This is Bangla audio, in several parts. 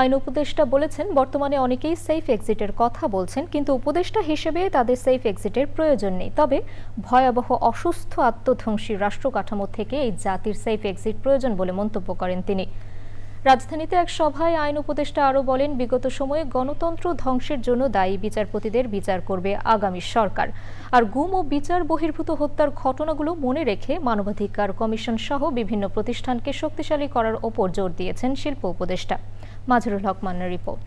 আইন উপদেষ্টা বলেছেন, বর্তমানে অনেকেই সেফ এক্সিটের কথা বলছেন, কিন্তু উপদেষ্টা হিসেবে তাদের সেফ এক্সিটের প্রয়োজন নেই। তবে ভয়াবহ অসুস্থ আত্মধ্বংসী রাষ্ট্র কাঠামো থেকে এই জাতির সেফ এক্সিট প্রয়োজন বলে মন্তব্য করেন তিনি। রাজধানীতে এক সভায় আইন উপদেষ্টা আরও বলেন, বিগত সময়ে গণতন্ত্র ধ্বংসের জন্য দায়ী বিচারপতিদের বিচার করবে আগামী সরকার। আর গুম ও বিচার বহির্ভূত হত্যার ঘটনাগুলো মনে রেখে মানবাধিকার কমিশন সহ বিভিন্ন প্রতিষ্ঠানকে শক্তিশালী করার ওপর জোর দিয়েছেন শিল্প উপদেষ্টা। মাজহারুল হক মান্নার রিপোর্ট।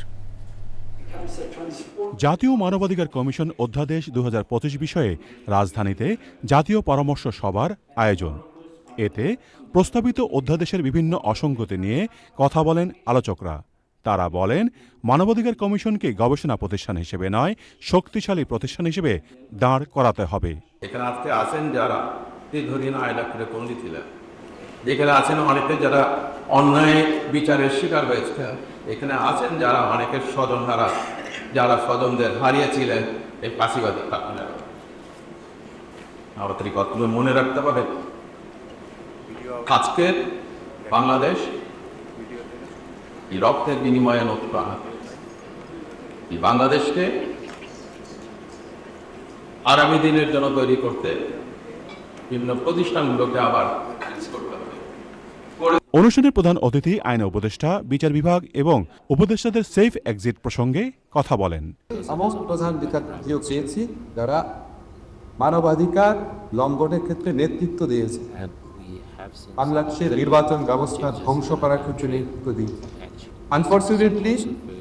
জাতীয় মানবাধিকার কমিশন অধ্যাদেশ দু বিষয়ে রাজধানীতে জাতীয় পরামর্শ সভার আয়োজন। এতে প্রস্তাবিত অধ্যাদেশের বিভিন্ন অসঙ্গতি নিয়ে কথা বলেন আলোচকরা। তারা বলেন মানবাধিকার কমিশনকে গবেষণা প্রতিষ্ঠান হিসেবে নয় শক্তিশালী প্রতিষ্ঠান হিসেবে দাঁড় করাতে হবে। এখানে আজকে আছেন যারা দীর্ঘদিন আয়লাক্ষরে বন্দী ছিলেন। যেখানে আছেন অনেকে যারা অন্যায় বিচারের শিকার হয়েছে। এখানে আছেন যারা অনেকের স্বজন হারা যারা স্বজনদের হারিয়েছিলেন এই ফাঁসিবাদী কারণেরা আমাদের মনে রাখতে পারে আজকের বাংলাদেশ এই রক্তের বিনিময়ে নতুন এই বাংলাদেশকে আগামী দিনের জন্য তৈরি করতে বিভিন্ন প্রতিষ্ঠানগুলোকে আবার অনুষ্ঠানের প্রধান অতিথি আইন উপদেষ্টা, বিচার বিভাগ এবং উপদেষ্টাদের সেফ এক্সিট প্রসঙ্গে কথা বলেন। প্রধান পেয়েছি যারা মানবাধিকার লঙ্ঘনের ক্ষেত্রে নেতৃত্ব দিয়েছে। বাংলাদেশের নির্বাচন ব্যবস্থা ধ্বংস করার ক্ষেত্রে নেতৃত্ব দিয়েছে। আনফর্চুনেটলি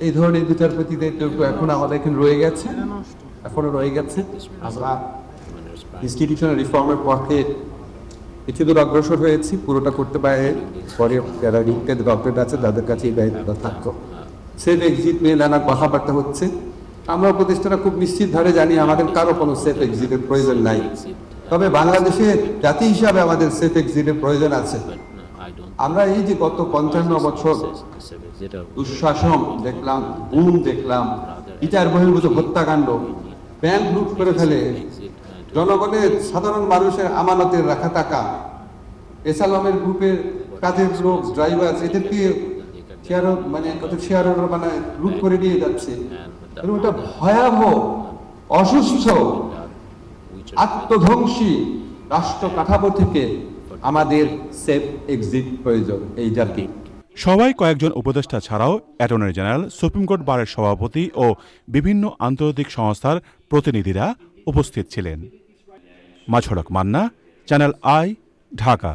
এই ধরনের বিচারপতিদের এখন আমাদের এখানে রয়ে গেছে, এখনও রয়ে গেছে। আমরা ইনস্টিটিউশনাল রিফর্মের পক্ষে কিছু দূর অগ্রসর হয়েছি, পুরোটা করতে পারে, পরে যারা রিক্টেড ডক্টরেট আছে, তাদের কাছে এই দায়িত্বটা থাকতো। সেফ এক্সিট নিয়ে নানা কথাবার্তা হচ্ছে, আমরা প্রতিষ্ঠাটা খুব নিশ্চিত ধারে জানি আমাদের কারও কোনো সেফ এক্সিটের প্রয়োজন নাই। তবে বাংলাদেশে জাতি হিসাবে আমাদের সেফ এক্সিটের প্রয়োজন আছে। আমরা এই যে গত পঞ্চান্ন বছর দুঃশাসন দেখলাম, গুম দেখলাম, বিচার বহির্ভূত হত্যাকাণ্ড ব্যাংক লুট করে ফেলে জনগণের সাধারণ মানুষের আমানতের রাখা টাকা, এসালামের গ্রুপের কাজের লোক ড্রাইভার এদেরকে শেয়ার মানে কত শেয়ার মানে লুট করে নিয়ে যাচ্ছে। এবং এটা ভয়াবহ, অসুস্থ, আত্মধ্বংসী রাষ্ট্র কাঠামো থেকে আমাদের সেফ এক্সিট প্রয়োজন, এই জাতি। সবাই কয়েকজন উপদেষ্টা ছাড়াও অ্যাটর্নি জেনারেল, সুপ্রিম কোর্ট বারের সভাপতি ও বিভিন্ন আন্তর্জাতিক সংস্থার প্রতিনিধিরা উপস্থিত ছিলেন। মাছড়ক মান্না চ্যানেল আই ঢাকা।